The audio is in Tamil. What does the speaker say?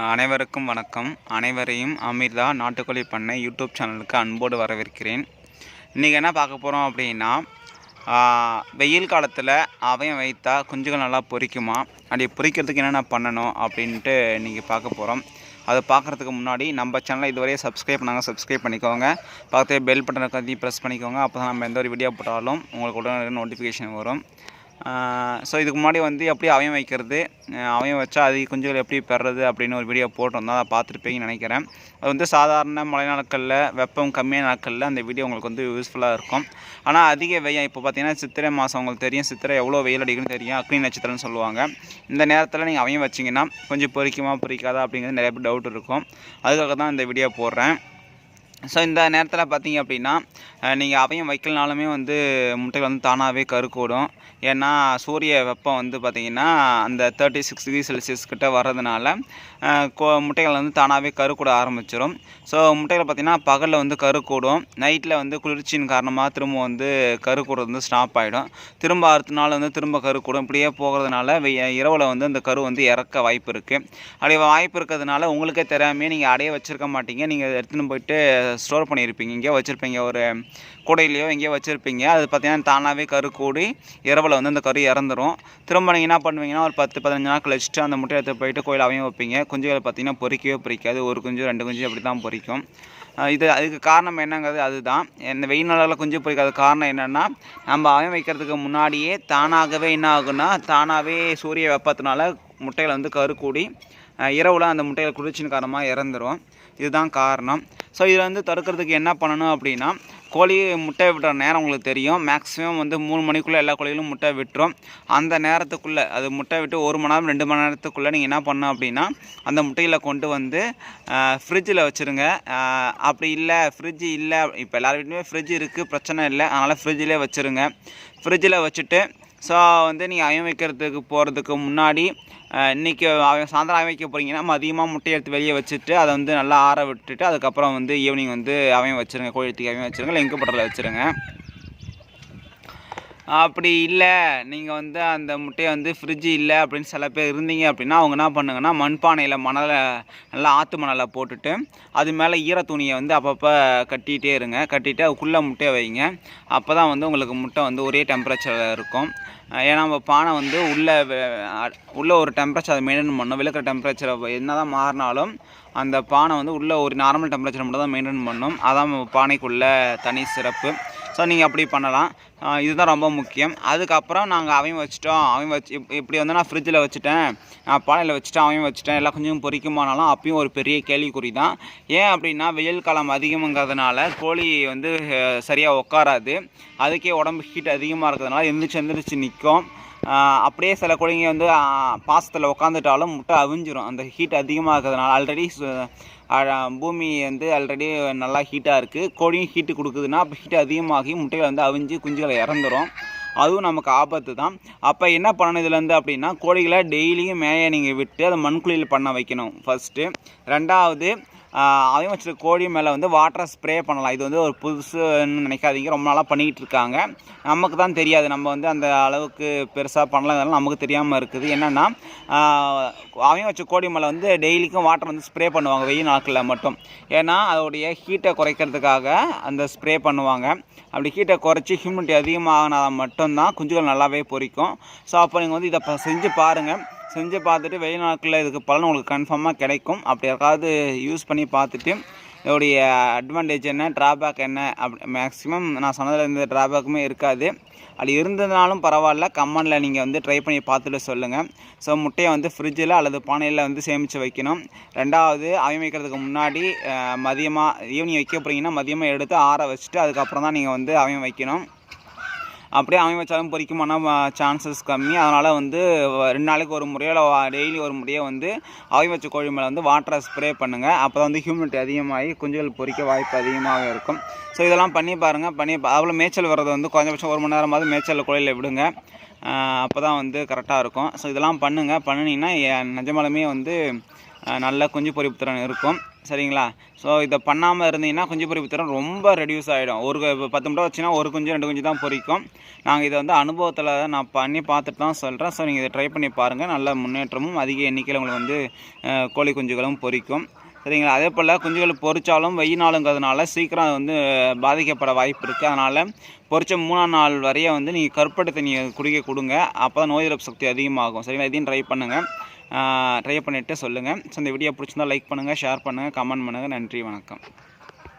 அனைவருக்கும் வணக்கம். அனைவரையும் அமிர்தா நாட்டுக்கோழி பண்ணை யூடியூப் சேனலுக்கு அன்போடு வரவேற்கிறேன். இன்றைக்கி என்ன பார்க்க போகிறோம் அப்படின்னா வெயில் காலத்தில் அவயம் வைத்தா குஞ்சுகள் நல்லா பொரிக்குமா? அப்படி பொரிக்கிறதுக்கு என்னென்ன பண்ணணும் அப்படின்ட்டு இன்றைக்கி பார்க்க போகிறோம் அதை பார்க்குறதுக்கு முன்னாடி நம்ம சேனலை இதுவரையே சப்ஸ்கிரைப் பண்ணாங்க சப்ஸ்கிரைப் பண்ணிக்கோங்க. பக்கத்தில் பெல் பட்டனை கத்தி ப்ரெஸ் பண்ணிக்கோங்க. அப்போ தான் நம்ம எந்த ஒரு வீடியோ போட்டாலும் உங்களுக்கு உடனே நோட்டிஃபிகேஷன் வரும். ஸோ இதுக்கு முன்னாடி வந்து எப்படி அவயம் வைக்கிறது? அவயம் வச்சா அதிக குஞ்சுகள் எப்படி பெறது அப்படின்னு ஒரு வீடியோ போட்டிருந்தோம். அதை பார்த்துருப்பீங்கன்னு நினைக்கிறேன். அது வந்து சாதாரண மழை நாட்களில் வெப்பம் கம்மியான நாட்களில் அந்த வீடியோ உங்களுக்கு வந்து யூஸ்ஃபுல்லாக இருக்கும். ஆனால் அதிக வெயில் இப்போ பார்த்தீங்கன்னா சித்திரை மாதம் உங்களுக்கு தெரியும். சித்திரை எவ்வளோ வெயில் அடிக்குன்னு தெரியும். அக்னி நட்சத்திரம்னு சொல்லுவாங்க. இந்த நேரத்தில் நீங்கள் அவயம் வச்சிங்கன்னா கொஞ்சம் பொரிக்குமா பொரிக்காதா அப்படிங்கிறது நிறைய பேர் டவுட் இருக்கும். அதுக்காக தான் இந்த வீடியோ போடுறேன். ஸோ இந்த நேரத்தில் பார்த்தீங்க அப்படின்னா நீங்கள் அவையும் வைக்கலனாலுமே வந்து முட்டைகள் வந்து தானாகவே கருக்கூடும் ஏன்னா சூரிய வெப்பம் வந்து பார்த்திங்கன்னா அந்த தேர்ட்டி சிக்ஸ் டிகிரி செல்சியஸ் கிட்ட வர்றதுனால கோ- முட்டைகள் வந்து தானாகவே கருக்கூட ஆரம்பிச்சிடும் ஸோ முட்டைகள் பார்த்திங்கன்னா பகலில் வந்து கருக்கூடும் நைட்டில் வந்து குளிர்ச்சியின் காரணமாக திரும்ப வந்து கருக்கூடுறது வந்து ஸ்டாப் ஆகிடும் திரும்ப அடுத்த நாள் வந்து திரும்ப கருக்கூடும் இப்படியே போகிறதுனால இரவில் வந்து அந்த கரு வந்து இறக்க வாய்ப்பு இருக்குது அப்படி வாய்ப்பு இருக்கிறதுனால உங்களுக்கே தெரியாமே நீங்கள் அடைய வச்சுருக்க மாட்டீங்க. நீங்கள் எடுத்துன்னு போயிட்டு ஸ்டோர் பண்ணியிருப்பீங்க. எங்கேயோ வச்சுருப்பீங்க. ஒரு கூடையிலையோ எங்கேயோ வச்சுருப்பீங்க. அது பார்த்தீங்கன்னா தானாகவே கரு கூடி இரவில் வந்து அந்த கரு இறந்துரும். திரும்ப நீங்கள் என்ன பண்ணுவீங்கன்னா ஒரு பத்து பதினஞ்சு நாள் கழிச்சுட்டு அந்த முட்டையை எடுத்து போயிட்டு கோயில் அவையும் வைப்பீங்க. குஞ்சுகளை பார்த்தீங்கன்னா பொறிக்கவே பொறிக்காது. ஒரு குஞ்சு ரெண்டு குஞ்சு அப்படி தான் பொறிக்கும். இது அதுக்கு காரணம் என்னங்கிறது அதுதான். இந்த வெயில் நாளில் குஞ்சு பொறிக்காத காரணம் என்னென்னா நம்ம அவன் வைக்கிறதுக்கு முன்னாடியே தானாகவே என்ன ஆகுன்னா தானாகவே சூரிய வெப்பத்தினால முட்டையில் வந்து கரு கூடி அஹ் அந்த முட்டையில் குளிர்ச்சியின் காரணமாக இறந்துரும். இதுதான் காரணம். ஸோ இதில் வந்து தடுக்கிறதுக்கு என்ன பண்ணணும் அப்படின்னா கோழி முட்டை விடுற நேரம் உங்களுக்கு தெரியும். மேக்ஸிமம் வந்து மூணு மணிக்குள்ளே எல்லா கோழிகளும் முட்டை விட்டுரும். அந்த நேரத்துக்குள்ளே அது முட்டை விட்டு ஒரு மணி நேரம் ரெண்டு மணி நேரத்துக்குள்ளே நீங்கள் என்ன பண்ணணும் அப்படின்னா அந்த முட்டைகளை கொண்டு வந்து ஃப்ரிட்ஜில் வச்சுருங்க. அப்படி இல்லை ஃப்ரிட்ஜ் இல்லை இப்போ எல்லார் வீட்லையுமே ஃப்ரிட்ஜ் இருக்குது பிரச்சனை இல்லை. அதனால் ஃப்ரிட்ஜிலே வச்சுருங்க. ஃப்ரிட்ஜில் வச்சுட்டு ஸோ வந்து நீங்கள் அயம் வைக்கிறதுக்கு போகிறதுக்கு முன்னாடி இன்றைக்கி அவன் சாயந்தரம் அயம் வைக்க போகிறீங்கன்னா அதிகமாக முட்டையை எடுத்து வெளியே வச்சுட்டு அதை வந்து நல்லா ஆற விட்டுட்டு அதுக்கப்புறம் வந்து ஈவினிங் வந்து அவன் வச்சுருங்க கோழி எடுத்து அவன் வச்சுருங்க இல்லை எங்கே பட்டரில் வச்சுருங்க. அப்படி இல்லை. நீங்கள் வந்து அந்த முட்டையை வந்து ஃப்ரிட்ஜ் இல்லை அப்படின்னு சில பேர் இருந்தீங்க அப்படின்னா அவங்க என்ன பண்ணுங்கன்னா மண்பானையில் மணலை நல்லா ஆற்று மணலை போட்டுட்டு அது மேலே ஈர துணியை வந்து அப்பப்போ கட்டிகிட்டே இருங்க. கட்டிட்டு அதுக்குள்ளே முட்டையை வைங்க. அப்போ தான் வந்து உங்களுக்கு முட்டை வந்து ஒரே டெம்பரேச்சரில் இருக்கும். ஏன்னா நம்ம பானை வந்து உள்ளே உள்ளே ஒரு டெம்பரேச்சர் அதை மெயின்டைன் பண்ணும் விளக்குற டெம்பரேச்சரை என்ன தான் மாறினாலும் அந்த பானை வந்து உள்ளே ஒரு நார்மல் டெம்பரேச்சர் மட்டும் தான் மெயின்டைன் பண்ணணும் அதான் பானைக்குள்ளே தனி சிறப்பு. ஸோ நீங்கள் அப்படி பண்ணலாம். இதுதான் ரொம்ப முக்கியம். அதுக்கப்புறம் நாங்கள் அவன் வச்சுட்டோம். அவன் வச்சு இப்படி வந்து நான் ஃப்ரிட்ஜில் வச்சுட்டேன். நான் பானையில் வச்சுட்டேன் அவன் வச்சுட்டேன். எல்லா கொஞ்சம் பொரிக்குமானாலும் அப்பயும் ஒரு பெரிய கேள்விக்குறி தான். ஏன் அப்படின்னா வெயில் காலம் அதிகமுங்கிறதுனால கோழி வந்து சரியாக உட்காராது அதுக்கே உடம்பு ஹீட் அதிகமாக இருக்கிறதுனால எந்திரிச்சு எந்திரிச்சு நிற்கும் அப்படியே சில கோழிங்க வந்து பாசத்தில் உட்காந்துட்டாலும் முட்டை அவிஞ்சிரும். அந்த ஹீட் அதிகமாக இருக்கிறதுனால. ஆல்ரெடி பூமி வந்து ஆல்ரெடி நல்லா ஹீட்டாக இருக்குது கோழியும் ஹீட்டு கொடுக்குதுன்னா அப்போ ஹீட் அதிகமாகி முட்டையில் வந்து அவிஞ்சு குஞ்சுகளை இறந்துரும். அதுவும் நமக்கு ஆபத்து தான். அப்போ என்ன பண்ணணும் இதுலேருந்து அப்படின்னா கோழிகளை டெய்லியும் மேய நீங்கள் விட்டு அதை மண்குழியில் பண்ண வைக்கணும். ஃபஸ்ட்டு ரெண்டாவது அதையும் வச்சுட்டு கோழி மேலே வந்து வாட்டரை ஸ்ப்ரே பண்ணலாம். இது வந்து ஒரு புதுசுன்னு நினைக்காதீங்க. ரொம்ப நாளாக பண்ணிக்கிட்டு இருக்காங்க. நமக்கு தான் தெரியாது. நம்ம வந்து அந்த அளவுக்கு பெருசாக பண்ணலாம் நமக்கு தெரியாமல் இருக்குது. என்னென்னா அவையும் வச்ச கோழி மேலே வந்து டெய்லிக்கும் வாட்டர் வந்து ஸ்ப்ரே பண்ணுவாங்க. வெயில் நாட்களில் மட்டும். ஏன்னா அதோடைய ஹீட்டை குறைக்கிறதுக்காக அந்த ஸ்ப்ரே பண்ணுவாங்க. அப்படி ஹீட்டை குறைச்சி ஹியூமிடிட்டி அதிகமாகினா மட்டும்தான் குஞ்சுகள் நல்லாவே பொரிக்கும். ஸோ அப்போ நீங்கள் வந்து இதை செஞ்சு பாருங்கள் செஞ்சு பார்த்துட்டு வெயில் நாட்களில் இதுக்கு பலன் உங்களுக்கு கன்ஃபார்மாக கிடைக்கும். அப்படி யாருக்காவது யூஸ் பண்ணி பார்த்துட்டு இதோடைய அட்வான்டேஜ் என்ன ட்ராபேக் என்ன அப்படி மேக்ஸிமம் நான் சொன்னதில் எந்த ட்ராபேக்குமே இருக்காது. அப்படி இருந்ததுனாலும் பரவாயில்ல கம்மனில் நீங்கள் வந்து ட்ரை பண்ணி பார்த்துட்டு சொல்லுங்கள் ஸோ முட்டையை வந்து ஃப்ரிட்ஜில் அல்லது பானையில் வந்து சேமித்து வைக்கணும். ரெண்டாவது அவன் வைக்கிறதுக்கு முன்னாடி மதியமாக ஈவினிங் வைக்க போகிறீங்கன்னா மதியமாக எடுத்து ஆற வச்சுட்டு அதுக்கப்புறம் தான் நீங்கள் வந்து அவியம் வைக்கணும். அப்படியே அவன் வச்சாலும் பொறிக்குமான சான்சஸ் கம்மி. அதனால் வந்து ரெண்டு நாளைக்கு ஒரு முறையோ இல்லை டெய்லி ஒரு முறையோ வந்து அவன் வச்ச கோழி மேலே வந்து வாட்டரை ஸ்ப்ரே பண்ணுங்கள் அப்போ தான் வந்து ஹியூமிடிட்டி அதிகமாகி குஞ்சுகள் பொறிக்க வாய்ப்பு அதிகமாக இருக்கும். ஸோ இதெல்லாம் பண்ணி பாருங்கள் பண்ணி அவ்வளோ மேய்ச்சல் வர்றது வந்து குறைஞ்சபட்சம் ஒரு மணி நேரமாவது மேய்ச்சல் கோழியில் விடுங்க. அப்போ தான் வந்து கரெக்டாக இருக்கும். ஸோ இதெல்லாம் பண்ணுங்கள் பண்ணினீங்கன்னா என் நிஜமாலுமே வந்து நல்ல குஞ்சு பொறிப்பு திறன் இருக்கும். சரிங்களா? ஸோ இதை பண்ணாமல் இருந்தீங்கன்னா குஞ்சு பொறிப்பு திறன் ரொம்ப ரெடியூஸ் ஆகிடும் ஒரு பத்து முட்டை வச்சுன்னா ஒரு குஞ்சு ரெண்டு குஞ்சு தான் பொரிக்கும். நாங்கள் இதை வந்து அனுபவத்தில் நான் பண்ணி பார்த்துட்டு தான் சொல்கிறேன் ஸோ நீங்கள் இதை ட்ரை பண்ணி பாருங்கள் நல்ல முன்னேற்றமும் அதிக எண்ணிக்கையில் உங்களுக்கு வந்து கோழி குஞ்சுகளும் பொரிக்கும். சரிங்களா? அதே போல் குஞ்சுகள் பொறிச்சாலும் வெயில் நாளுங்கிறதுனால சீக்கிரம் அது வந்து பாதிக்கப்பட வாய்ப்பு இருக்குது அதனால் பொறிச்ச மூணாம் நாள் வரைய வந்து நீங்கள் கருப்பட்டை தண்ணியை குடிக்க கொடுங்க. அப்போ தான் நோய் எதிர்ப்பு சக்தி அதிகமாகும். சரிங்களா? இதையும் ட்ரை பண்ணுங்கள் ட்ரை பண்ணிவிட்டு சொல்லுங்கள் ஸோ இந்த வீடியோ பிடிச்சிருந்தா லைக் பண்ணுங்கள் ஷேர் பண்ணுங்கள் கமெண்ட் பண்ணுங்கள் நன்றி வணக்கம்.